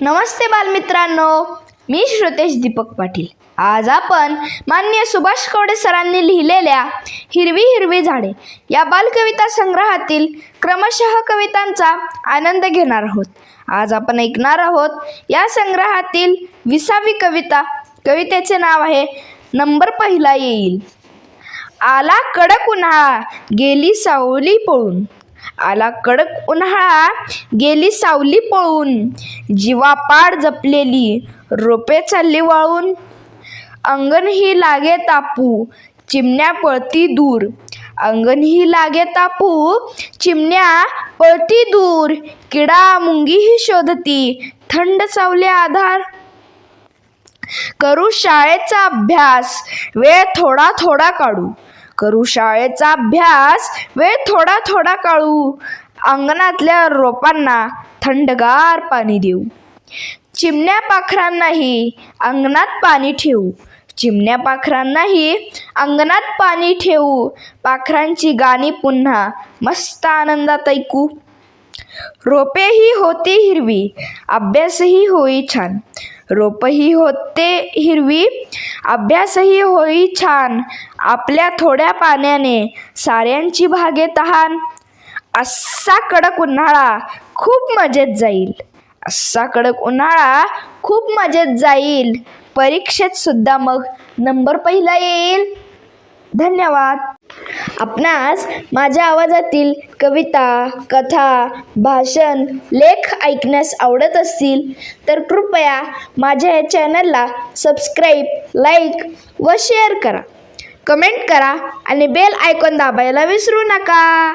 नमस्ते बालमित्रांनो मी श्रुतेश दीपक पाटील. आज आपण मान्य सुभाष कवडे सरांनी लिहिलेल्या हिरवी हिरवी झाडे या बालकविता संग्रहातील क्रमशः कवितांचा आनंद घेणार आहोत. आज आपण ऐकणार आहोत या संग्रहातील विसावी कविता. कवितेचे नाव आहे नंबर पहिला येईल. आला कडक उन्हाळा गेली सावली पळून. आला कडक उन्हाळा गेली सावली पळून. जीवापाड जपलेली रोपे चालली वाळून. अंगण ही लागे तापू चिमण्या पळती दूर. अंगण ही लागे तापू चिमण्या पळती दूर. किडा मुंगी ही शोधती थंड चावले आधार. करू शाळेचा अभ्यास वेळ थोडा थोडा काढू. करू शाळेचा अभ्यास. वेळ थोडा थोडा काढू. अंगणातल्या रोपांना थंडगार पाणी देऊ. चिमण्या पाखरांनाही अंगणात पाणी ठेवू चिमण्या पाखरांनाही अंगणात पाणी ठेवू पाखरांची गाणी पुन्हा मस्त आनंदात ऐकू. रोपेही होती हिरवी अभ्यासही होई छान. रोपही होते हिरवी अभ्यासही होई छान आपल्या थोड्या पाण्याने साऱ्यांची भागे तहान. असा कडक उन्हाळा खूप मजेत जाईल. असा कडक उन्हाळा खूप मजेत जाईल. परीक्षेत सुद्धा मग नंबर पहिला येईल. धन्यवाद. आपणास माझ्या आवाजातील कविता कथा भाषण लेख ऐकण्यास आवडत असतील तर कृपया माझ्या या चॅनलला सबस्क्राईब लाईक व शेअर करा. कमेंट करा आणि बेल आयकॉन दाबायला विसरू नका.